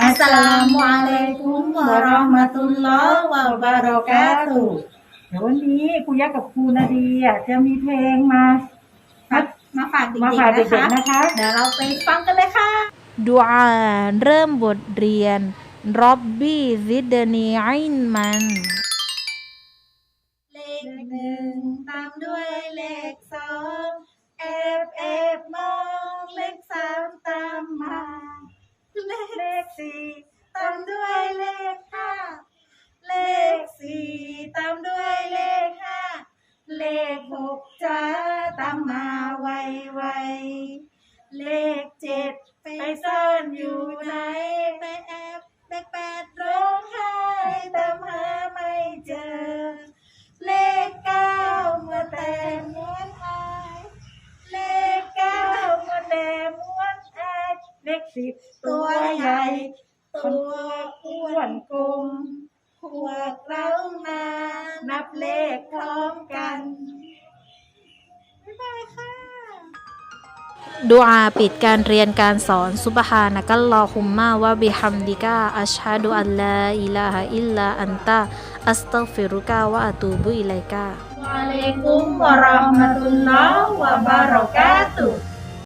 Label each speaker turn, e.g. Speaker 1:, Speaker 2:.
Speaker 1: อัสสลามุอะลัยกุมวะเราะห์มะตุลลอฮ์วะบะเราะกาตุฮ์
Speaker 2: เดี๋ยววันนี้ครูยักษ์กับครูนาดีอะจะมีเพลงมา
Speaker 1: ครับมาฝากเด็ก
Speaker 2: มา
Speaker 1: ๆ
Speaker 2: ฝากเด็
Speaker 1: นะ
Speaker 2: ก
Speaker 1: คะ
Speaker 2: ๆนะคะ
Speaker 1: เดี๋ยวเราไปฟังกันเลยค่ะ
Speaker 3: ดูอาเริ่มบทเรียนร็อบบี้ซิดนีไอมัน
Speaker 1: เลขหนึ่งตามด้วยเลขสองเอฟเอฟมองเลขสามตามมา เลขสี่ตามด้วยเลขห้าเลขสี่ตามด้วยเลขห้าเลขหกจ้าตามมาไวไวๆเลขเจ็ดไปซ่อนอยู่
Speaker 2: ลขสิบ
Speaker 1: ตัวใหญ่ ตัวอ้วนกลมพวกเรามานับเลขพร้อมกันบ๊ายบายค่ะ
Speaker 3: ดูอาปิดการเรียนการสอนซุบฮานะกัลลอฮุมมาวะบิฮัมดิกาอัชฮะดุอัลลาอิลาฮะอิลลาอันตะอัสตัฆฟิรุกะวะอะตูบุอิลัยกะ
Speaker 1: วะอะลัยกุมวะเราะห์มะตุลลอฮ์วะบะเราะกาตุฮ์